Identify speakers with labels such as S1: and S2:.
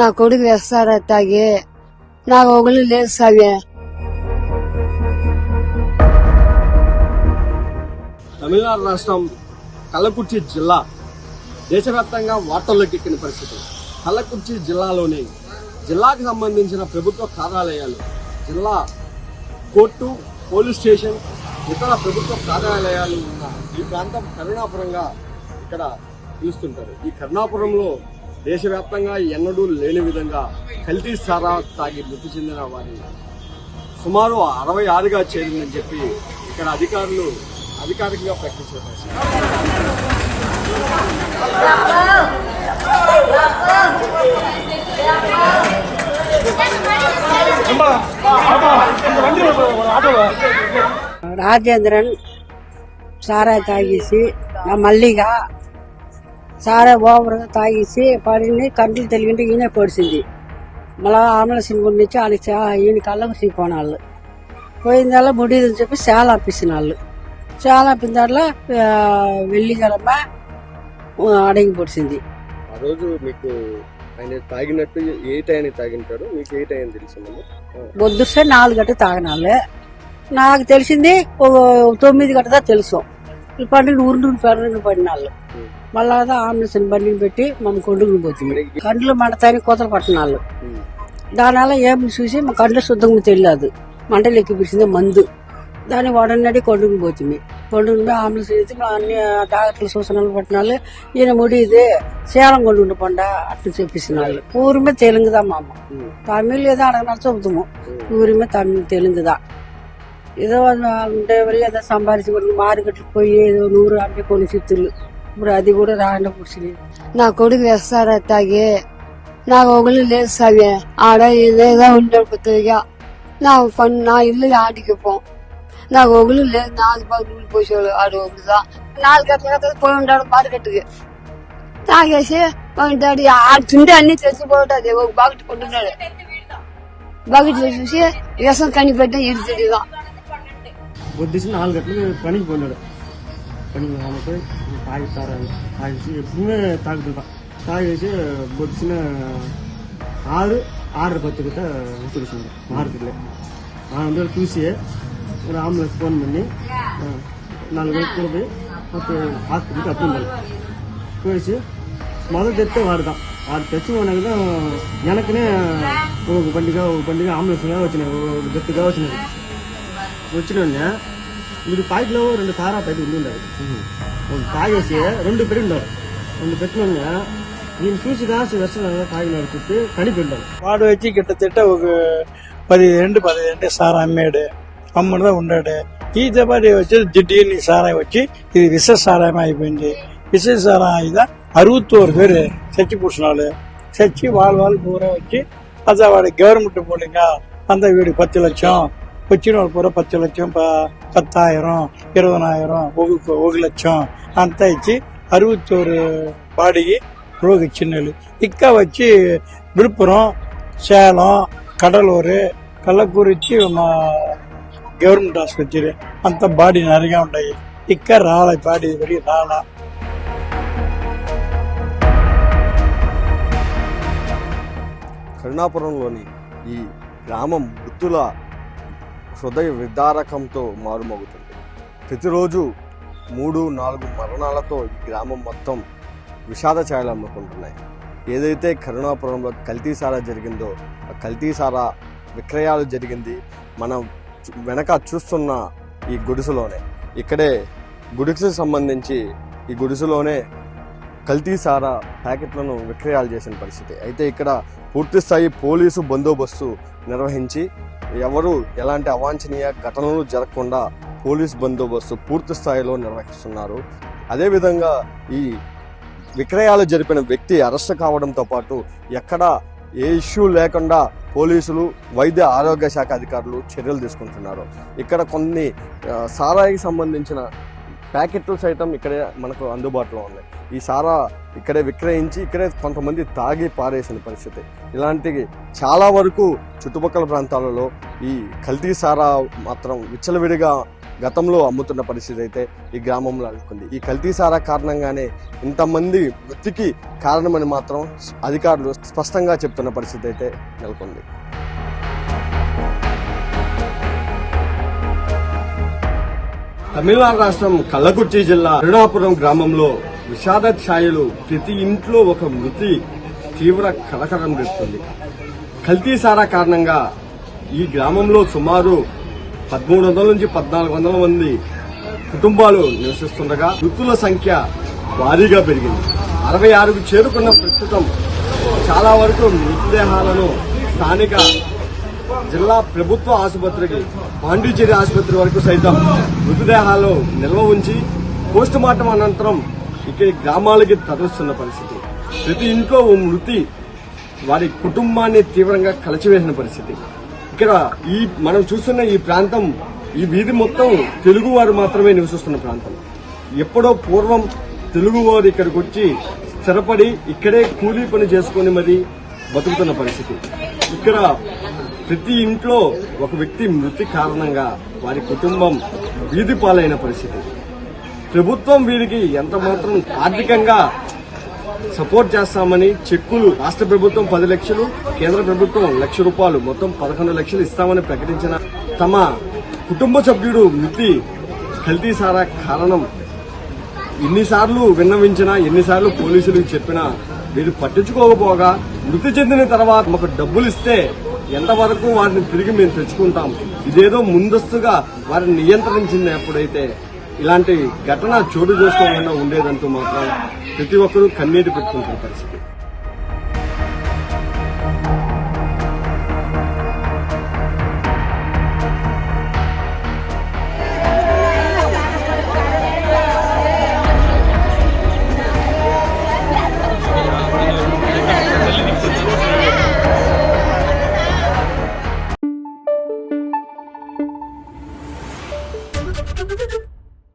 S1: నా కొడుకు వేస్తారా తాగి నాకు ఒకళ్ళు లేదు సాగే
S2: తమిళనాడు రాష్ట్రం కల్లకుర్చి జిల్లా దేశవ్యాప్తంగా వార్తల్లోకి ఎక్కిన పరిస్థితి. కల్లకుర్చి జిల్లాలోని జిల్లాకు సంబంధించిన ప్రభుత్వ కార్యాలయాలు జిల్లా కోర్టు పోలీస్ స్టేషన్ ఇతర ప్రభుత్వ కార్యాలయాలు ఉన్న ఈ ప్రాంతం కరుణాపురంగా ఇక్కడ పిలుస్తుంటారు ఈ కరుణాపురంలో దేశవ్యాప్తంగా ఎన్నడూ లేని విధంగా కల్తీ సారా తాగి మృతి చెందిన వారి సుమారు అరవై ఆరుగా చేరిందని చెప్పి ఇక్కడ అధికారులు అధికారికంగా ప్రకటించారు.
S1: రాజేంద్రన్ సారా తాగేసి మళ్ళీగా మల్లిగా సారా ఓవర్గా తాగేసి పడింది కంట్లు తెలిగింటే ఈయన పొడిచింది మళ్ళా ఆంబులెన్స్ నుంచి వాళ్ళకి ఈయన కళ్ళకు తీపోనాళ్ళు పోయిందల్లా ముడిదని చెప్పి చాలా అప్పిసిన వాళ్ళు చాలా అప్పిన దాంట్లో వెళ్ళి కలమ్మ అడిగి పొడిచింది
S2: ఆ రోజు మీకు ఆయన తాగినట్టు ఏ టైం తాగింటారు? మీకు ఏ టైం తెలిసిందండి
S1: పొద్దుస్తే నాలుగు గంట తాగినాళ్ళే. నాకు తెలిసింది ఓ తొమ్మిది గంటదా తెలుసు. ఈ పండుగ ఊరు పండుగ పడినాళ్ళు. మళ్ళా ఆంబులెన్స్ బండిని పెట్టి మమ్మల్ని కొండుకుని పోతుంది కండ్లు మండతాయని కోతలు పట్టినాళ్ళు దానివల్ల ఏం చూసి మా కండ్లు శుద్ధంగా తెలియదు మంటలు ఎక్కిపించింది మందు దాన్ని వాడన్నది కొండుకుని పోతుంది కొండుకుని ఆంబులెన్స్ అయితే మా అన్ని డాక్టర్లు సూచనలు పట్టినాళ్ళు ఈయన ముడి ఇది సేలం కొండుకుంటు పండ అట్లా చెప్పిస్తున్నారు ఊరి మీద తెలుగుదా మా అమ్మ తమిళ్ ఏదో అడగనాలు చెబుతాము ఊరి మీద తమిళ్ తెలుగుదా ఏదో ఉంటే వల్ల ఏదో సంపాదించి కొన్ని మార్కెట్కి పోయి ఏదో నూరు అంటే కొన్ని చిత్తులు ఇప్పుడు అది కూడా రాకుండా పుడిచింది నా కొడుకు వేస్తారా తాగి నాకు ఒకళ్ళు లేదు సాగే ఆడ ఏదేదో ఉండకపోతుందిగా నా పని నా ఇల్లు ఆడికి పో నాకు ఒకళ్ళు లేదు నాలుగు బాగులు పోసేవాడు ఆడు ఒకటిదా నాలుగు గంటల పోయి ఉంటాడు మార్కెట్కి తాగేసి ఉంటాడు ఆడుతుంటే అన్ని తెచ్చిపోతుంది ఒక బాగుటి కొంటున్నాడు బాగుట్లో చూసి వ్యసం కనిపెట్టే ఇరుతుడిగా
S3: పొద్దుసి నాలుగు గంటలకు పనికి పోయినాడు பெண்கள் அமைப்பு தாய் தார தாய் வச்சு எப்பவுமே தாக்குதல் தான். தாய் வச்சு பொதுச்சுன்னா ஆறு ஆறு பத்து கிட்ட விட்டு சொன்னேன் மார்க்கெட்டில் நான் வந்து ஒரு ஒரு ஆம்புலன்ஸ் ஃபோன் பண்ணி நாலு பேர் கூட போய் பத்து ஹாஸ்பிட்டலுக்கு அப்படின்னு போயிடுச்சு மொதல் டெத்து வார்டு தான். வார்டு டெத்து போனாங்க தான் எனக்குன்னே ஒரு பண்டிகை ஒரு பண்டிகை தான் வச்சுனேன். ஒரு டெத்துக்காக வச்சுனேன். வச்சுட்டோன்னே మీరు పాయిట్లో రెండు కారా పైకి ఉండి ఉండాలి ఒక తాగేసి రెండు పెట్టి ఉండాలి రెండు పెట్టిన నేను చూసి కాసి వెస్ట తాగినాడు చెప్పి కనిపెట్టాను
S4: వాడు వచ్చి గిట్టతిట్ట ఒక పదిహేను పదిహేను సారా అమ్మాడు అమ్ముడుదా ఉన్నాడు ఈ దెబ్బటి వచ్చి జిడ్డీని సారాయి వచ్చి ఇది విష సారాయం అయిపోయింది విష సారాయం అయిదా అరువత్తోరు పేరు చచ్చి పూసినాడు చచ్చి వాళ్ళ వాళ్ళు పూర వచ్చి అదే వాడి గవర్నమెంట్ మూలంగా అంత వీడికి పత్తి లక్షం వచ్చిన కూడా పத்து లక్షం பத்தாயிரம் இருபதனாயிரம் ఒక ఒక లక్షం అంతా ఇచ్చి అరవత్తోరు బాడీకి రోగి చిన్నలు ఇంకా వచ్చి விழுப்புரம் சேலம் கடலூர் கள்ளக்குறிச்சி మా గవర్నమెంట్ ఆసుపత్రి అంత బాడీ నరిగా ఉంటాయి ఇక్కడ రాలే బాడీ ఇప్పటికి రాలా
S2: కరుణాపురంలోని ఈ గ్రామం వృత్తుల హృదయ విదారకంతో మారుమోగుతుంది. ప్రతిరోజు మూడు నాలుగు మరణాలతో ఈ గ్రామం మొత్తం విషాద ఛాయలు అమ్ముకుంటున్నాయి. ఏదైతే కరుణాపురంలో కల్తీసారా జరిగిందో ఆ కల్తీసారా విక్రయాలు జరిగింది మనం వెనక చూస్తున్న ఈ గుడిసెలోనే. ఇక్కడే గుడిసెకు సంబంధించి ఈ గుడిసెలోనే కల్తీ సారా ప్యాకెట్లను విక్రయాలు చేసిన పరిస్థితి. అయితే ఇక్కడ పూర్తి స్థాయి పోలీసు బందోబస్తు నిర్వహించి ఎవరు ఎలాంటి అవాంఛనీయ ఘటనలు జరగకుండా పోలీస్ బందోబస్తు పూర్తి స్థాయిలో నిర్వహిస్తున్నారు. అదేవిధంగా ఈ విక్రయాలు జరిపిన వ్యక్తి అరెస్ట్ కావడంతో పాటు ఎక్కడ ఏ ఇష్యూ లేకుండా పోలీసులు వైద్య ఆరోగ్య శాఖ అధికారులు చర్యలు తీసుకుంటున్నారు. ఇక్కడ కొన్ని సారాయికి సంబంధించిన ప్యాకెట్లు సైతం ఇక్కడే మనకు అందుబాటులో ఉన్నాయి. ఈ సారా ఇక్కడే విక్రయించి ఇక్కడే కొంతమంది తాగి పారేసిన పరిస్థితి. ఇలాంటి చాలా వరకు చుట్టుపక్కల ప్రాంతాలలో ఈ కల్తీ సారా మాత్రం విచ్చలవిడిగా గతంలో అమ్ముతున్న పరిస్థితి అయితే ఈ గ్రామంలో నెలకొంది. ఈ కల్తీ సారా కారణంగానే ఇంతమంది మృతికి కారణమని మాత్రం అధికారులు స్పష్టంగా చెప్తున్న పరిస్థితి అయితే నెలకొంది. తమిళనాడు రాష్ట్రం కల్లకుర్చి జిల్లా కరుణాపురం గ్రామంలో విషాద ఛాయలు ప్రతి ఇంట్లో ఒక మృతి తీవ్ర కలకలం తెస్తుంది కల్తీసారా కారణంగా ఈ గ్రామంలో సుమారు పదమూడు వందల నుంచి పద్నాలుగు వందల మంది కుటుంబాలు నివసిస్తుండగా మృతుల సంఖ్య భారీగా పెరిగింది. అరవై ఆరుకు చేరుకున్న ప్రస్తుతం చాలా వరకు మృతదేహాలను స్థానిక జిల్లా ప్రభుత్వ ఆసుపత్రికి పాండిచేరి ఆసుపత్రి వరకు సైతం మృతదేహాలు నిల్వ ఉంచి పోస్ట్ మార్టం అనంతరం ఇక్కడి గ్రామాలకి తరలిస్తున్న పరిస్థితి. ప్రతి ఇంట్లో ఓ మృతి వారి కుటుంబాన్ని తీవ్రంగా కలిచివేసిన పరిస్థితి. ఇక్కడ ఈ మనం చూస్తున్న ఈ ప్రాంతం ఈ వీధి మొత్తం తెలుగు వారు మాత్రమే నివసిస్తున్న ప్రాంతం. ఎప్పుడో పూర్వం తెలుగు వారు ఇక్కడికి వచ్చి స్థిరపడి ఇక్కడే కూలీ పని చేసుకుని మరి బతుకుతున్న పరిస్థితి. ఇక్కడ ప్రతి ఇంట్లో ఒక వ్యక్తి మృతి కారణంగా వారి కుటుంబం వీధి పాలైన పరిస్థితి. ప్రభుత్వం వీరికి ఎంత మాత్రం ఆర్థికంగా సపోర్ట్ చేస్తామని చెక్కులు రాష్ట్ర ప్రభుత్వం పది లక్షలు కేంద్ర ప్రభుత్వం లక్ష రూపాయలు మొత్తం పదకొండు లక్షలు ఇస్తామని ప్రకటించిన తమ కుటుంబ సభ్యుడు మృతి కల్తీసారా కారణం. ఎన్నిసార్లు విన్నవించినా ఎన్నిసార్లు పోలీసులకు చెప్పినా వీరు పట్టించుకోకపోగా మృతి చెందిన తర్వాత మాకు డబ్బులు ఇస్తే ఎంతవరకు వారిని తిరిగి మేము తెచ్చుకుంటాం? ఇదేదో ముందస్తుగా వారిని నియంత్రించింది ఎప్పుడైతే? ఇలాంటి ఘటన చోటు చేసుకోకుండా ఉండేదంటూ మాత్రం ప్రతి ఒక్కరూ కన్నీటి పెట్టుకుంటున్న పరిస్థితి.